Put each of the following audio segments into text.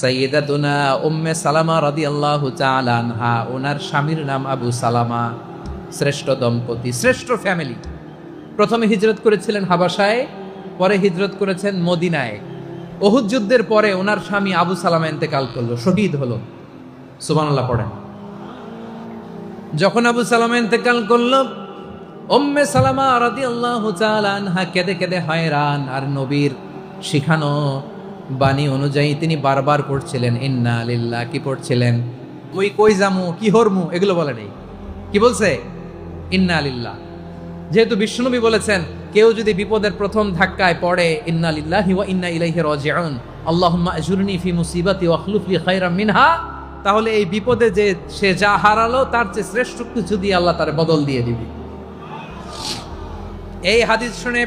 সৈয়দাতুনা উম্মে সালামা রাদিয়াল্লাহু তাআলা আনহা, ওনার স্বামীর নাম আবু সালামা, শ্রেষ্ঠ দম্পতি, শ্রেষ্ঠ ফ্যামিলি। প্রথমে হিজরত করেছিলেন হাবাসায় পরে হিজরত করেছেন মদিনায়। ওহুদ যুদ্ধের পরে ওনার স্বামী আবু সালামা ইন্তেকাল করল, শহীদ হলো। সুবহানাল্লাহ পড়েন। যখন আবু সালামা ইন্তেকাল করল, উম্মে সালামা রাদিয়াল্লাহু তাআলা আনহা কেঁদে কেঁদে হয়রান, আর নবীর শিখানো বাণী অনুযায়ী তিনি বারবার পড়ছিলেন, ইন্না লিল্লাহ কি পড়ছিলেন? ওই কই জামু? কি হরমু? এগুলো বলে নেই। কি বলছে? ইন্না লিল্লাহ যেহেতু বিষ্ণুনবী বলেছেন, কেউ যদি বিপদের প্রথম ধাক্কায় পড়ে, ইন্না লিল্লাহি ওয়া ইন্না ইলাইহি রাজিউন আল্লাহুম্মা আজুরনি ফি মুসিবাতি ওয়া আখলুফ লি মিনহা তাহলে এই বিপদে যে সে যা হারালো, তার চেয়ে শ্রেষ্ঠ কিছু দিয়ে আল্লাহ তার বদল দিয়ে দিবে। এই হাদিস শুনে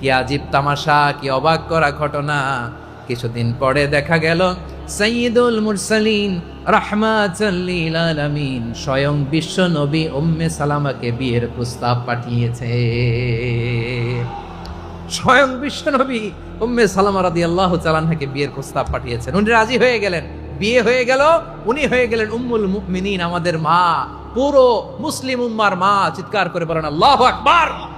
কি আজীব তামাশা, কি অবাক করা ঘটনা। কিছুদিন পরে দেখা গেল সৈয়দুল মুরসালিন রাহমাতুল্লিল স্বয়ং বিশ্ব নবী উম্মে সালামাকে বিয়ের প্রস্তাব পাঠিয়েছে। স্বয়ং বিশ্ব বিশ্বনবী উম্মে সালামা রাদিয়াল্লাহু তাআলাকে বিয়ের প্রস্তাব পাঠিয়েছেন। উনি রাজি হয়ে গেলেন। বিয়ে হয়ে গেল, উনি হয়ে গেলেন উম্মুল মুমিনিন, আমাদের মা, পুরো মুসলিম উম্মার মা। চিৎকার করে বলেন, আল্লাহু আকবার!